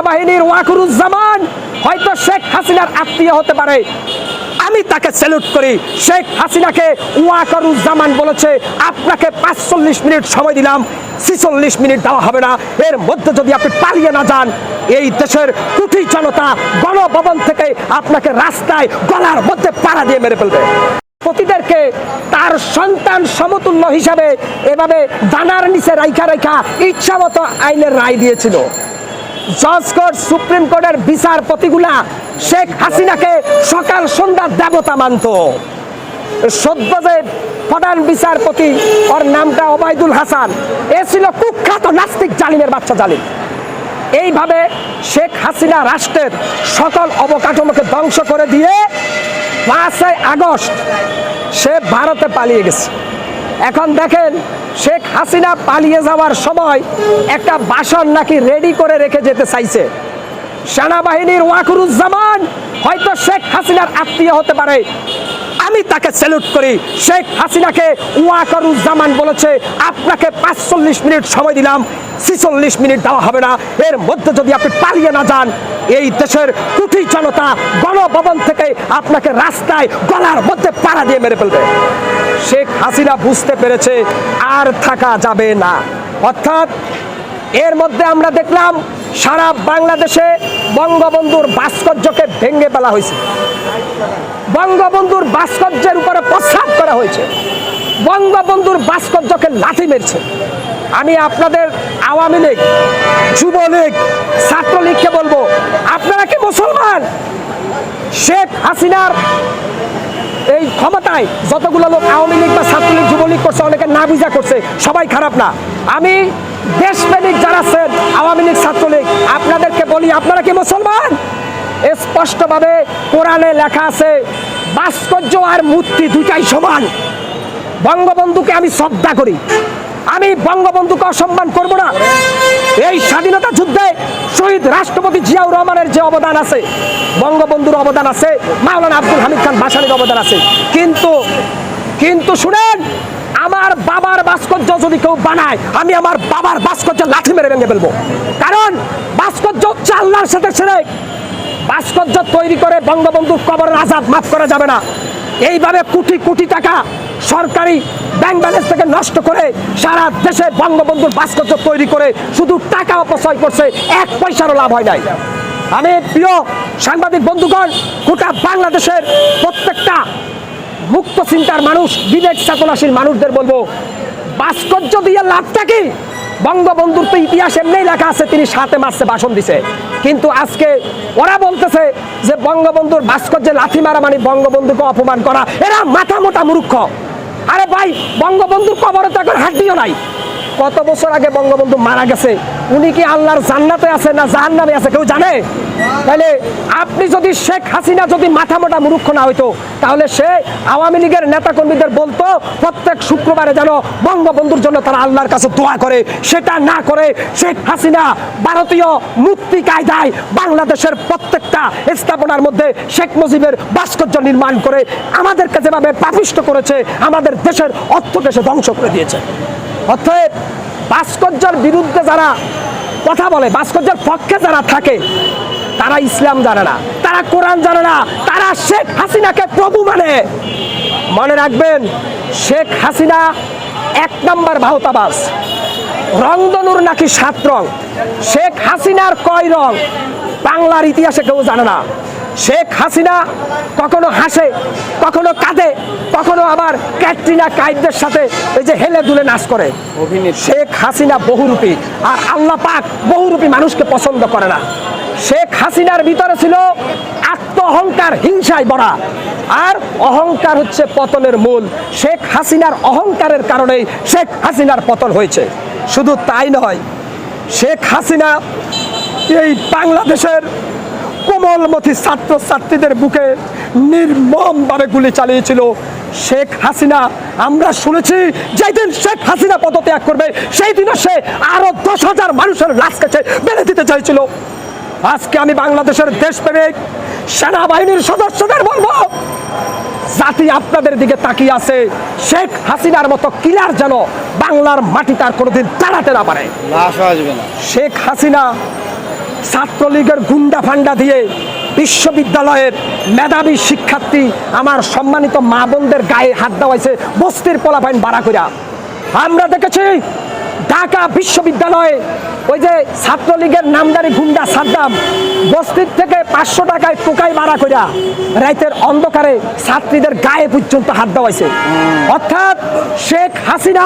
বাহিনীর ওয়াকুরুজ্জামান, হয়তো শেখ হাসিনার আত্মীয় হতে পারে। আমি তাকে স্যালুট করি। শেখ হাসিনাকে বলেছে। আপনাকে পাঁচচল্লিশ মিনিট সময় দিলাম। ছিচল্লিশ মিনিট দেওয়া হবে না। এর মধ্যে যদি আপনি পালিয়ে না যান, এই দেশের জনতা গণভবন থেকে আপনাকে রাস্তায় গলার মধ্যে পাড়া দিয়ে মেরে ফেলবে। পতিদেরকে তার সন্তান সমতুল্য হিসাবে এভাবে দানার নিচে রাইখা রাইখা ইচ্ছা মতো আইনের রায় দিয়েছিল। জজ কোর্ট, সুপ্রিম কোর্টের বিচারপতিগুলা শেখ হাসিনাকে সকাল সন্ধ্যা দেবতা মানত। সদ্য প্রধান বিচারপতি, ওর নামটা ওবায়দুল হাসান। এ ছিল কুখ্যাত নাস্তিক জালিমের বাচ্চা জালিম। এইভাবে শেখ হাসিনা রাষ্ট্রের সকল অবকাঠামোকে ধ্বংস করে দিয়ে পাঁচই আগস্ট সে ভারতে পালিয়ে গেছে। এখন দেখেন শেখ হাসিনা পালিয়ে যাওয়ার সময় একটা বাসন নাকি রেডি করে রেখে যেতে চাইছে। সেনাবাহিনীর ওয়াকুরুজ্জামান, হয়তো শেখ হাসিনার আত্মীয় হতে পারে। আমি তাকে স্যালুট করি। শেখ হাসিনাকে ওয়াকারুজ্জামান বলেছে, আপনাকে পাঁচচল্লিশ মিনিট সময় দিলাম, ছিচল্লিশ মিনিট দেওয়া হবে না। এর মধ্যে যদি আপনি পালিয়ে না যান, এই দেশের কুটি জনতা গণভবন থেকে আপনাকে রাস্তায় গলার মধ্যে পাড়া দিয়ে মেরে ফেলবে। শেখ হাসিনা বুঝতে পেরেছে আর থাকা যাবে না। অর্থাৎ এর মধ্যে আমরা দেখলাম সারা বাংলাদেশে বঙ্গবন্ধুর ভাস্কর্যকে ভেঙে ফেলা হয়েছে। বঙ্গবন্ধুর ভাস্কর্যের উপরে প্রস্রাব করা হয়েছে। বঙ্গবন্ধুর ভাস্কর্যকে লাঠি মেরছে। আমি আপনাদের আওয়ামী লীগ যুবলীগ ছাত্রলীগকে বলব, আপনারা কি মুসলমান? শেখ হাসিনার এই ক্ষমতায় যতগুলো লোক আওয়ামী লীগ বা ছাত্রলীগ, যুবলীগ করছে, অনেকে না বুঝা করছে, সবাই খারাপ না। আমি দেশপ্রেমিক যারা আছেন, আওয়ামী লীগ, ছাত্রলীগ, আপনাদেরকে বলি, আপনারা কি মুসলমান? স্পষ্টভাবে কোরআনে লেখা আছে, ভাস্কর্য আর মূর্তি দুইটাই সমান। বঙ্গবন্ধুকে আমি শ্রদ্ধা করি। আমি বঙ্গবন্ধুকে অসম্মান করব না। এই স্বাধীনতা রাষ্ট্রপতি জিয়াউর রহমানের যে অবদান আছে, বঙ্গবন্ধুর অবদান আছে, মাওলানা আব্দুল হামিদ খান বাসানির অবদান আছে। কিন্তু কিন্তু শুনেন, আমার বাবার ভাস্কর্য যদি কেউ বানায়, আমি আমার বাবার ভাস্কর্য লাঠি মেরে ভেঙে ফেলব। কারণ, ভাস্কর্য হচ্ছে আল্লাহর সাথে ছেড়ে ভাস্কর্য তৈরি করে বঙ্গবন্ধুর কবরের আজাদ মাফ করা যাবে না। এইভাবে কোটি কোটি টাকা সরকারি ব্যাংক ব্যালেন্স থেকে নষ্ট করে সারা দেশে বঙ্গবন্ধুর ভাস্কর্য তৈরি করে শুধু টাকা অপচয় করছে, এক পয়সারও লাভ হয় নাই। আমি প্রিয় সাংবাদিক বন্ধুগণ, গোটা বাংলাদেশের প্রত্যেকটা মুক্ত চিন্তার মানুষ, বিবেক চেতনাশীল মানুষদের বলব, ভাস্কর্য দিয়ে লাভটা কি? বঙ্গবন্ধুর তো ইতিহাস এমনিই লেখা আছে, তিনি সাথে মাসে ভাষণ দিছে। কিন্তু আজকে ওরা বলতেছে যে বঙ্গবন্ধুর ভাস্কর্যে লাথি মারা মানে বঙ্গবন্ধুকে অপমান করা, এরা মাথা মোটা মূর্খ। আরে ভাই বঙ্গবন্ধুর কবরে তো এখন হাড্ডিও নাই। কত বছর আগে বঙ্গবন্ধু মারা গেছে? উনি কি আল্লাহর জান্নাতে আছে না জাহান্নামে আছে, কেউ জানে? তাহলে আপনি যদি শেখ হাসিনা যদি মাথা মোটা মূর্খ না হইতো, তাহলে সে আওয়ামী লীগের নেতা কর্মীদের বলতো, প্রত্যেক শুক্রবারে যেন বঙ্গবন্ধুর জন্য তারা আল্লাহর কাছে দোয়া করে, সেটা না করে শেখ হাসিনা ভারতীয় মুক্তি কায়দায় বাংলাদেশের প্রত্যেকটা স্থাপনার মধ্যে শেখ মুজিবের ভাস্কর্য নির্মাণ করে আমাদেরকে যেভাবে পাপিষ্ট করেছে, আমাদের দেশের অর্থকে সে ধ্বংস করে দিয়েছে। অর্থাৎ ভাস্কর্যের বিরুদ্ধে যারা কথা বলে, ভাস্কর্যের পক্ষে যারা থাকে, তারা ইসলাম জানে না, তারা কোরআন জানে না, তারা শেখ হাসিনাকে প্রভু মানে। মনে রাখবেন, শেখ হাসিনা এক নম্বর ভাওতাবাস রংদনুর নাকি সাত রং? শেখ হাসিনার কয় রং? বাংলার ইতিহাসে কেউ জানে না। শেখ হাসিনা কখনো হাসে কখনো কাঁদে কখনো আবার ক্যাটরিনা কাইদের সাথে এই যে হেলে দুলে নাচ করে। শেখ হাসিনা বহুরূপী আর আল্লাহ পাক বহুরূপী মানুষকে পছন্দ করে না। শেখ হাসিনার ভিতরে ছিল আত্ম অহংকার হিংসায় বড়া আর অহংকার হচ্ছে পতনের মূল। শেখ হাসিনার অহংকারের কারণেই শেখ হাসিনার পতন হয়েছে। শুধু তাই নয় শেখ হাসিনা এই বাংলাদেশের কোমলমতি ছাত্র ছাত্রীদের বুকে নির্মমভাবে গুলি চালিয়েছিল শেখ হাসিনা। আমরা শুনেছি যেই দিন শেখ হাসিনা পদত্যাগ করবে সেই দিনও সে আরও দশ হাজার মানুষের লাশ কাছে বেড়ে দিতে চাইছিল। আজকে আমি বাংলাদেশের দেশপ্রেমিক সেনাবাহিনীর সদস্যদের বলব জাতি আপনাদের দিকে তাকিয়ে আছে শেখ হাসিনার মতো কিলার যেন বাংলার মাটি তার কোনোদিন দাঁড়াতে না পারে। শেখ হাসিনা ছাত্রলীগের গুন্ডা ফান্ডা দিয়ে বিশ্ববিদ্যালয়ের মেধাবী শিক্ষার্থী আমার সম্মানিত মা বোনদের গায়ে হাত দেওয়াইছে, বস্তির পোলাপাইন বাড়া কইরা। আমরা দেখেছি, ঢাকা বিশ্ববিদ্যালয়ে ওই যে ছাত্রলীগের নামদারি গুন্ডা সাদ্দাম বস্তির থেকে পাঁচশো টাকায় টোকাই ভাড়া কইরা রাইতের অন্ধকারে ছাত্রীদের গায়ে পর্যন্ত হাত দেওয়াইছে। অর্থাৎ শেখ হাসিনা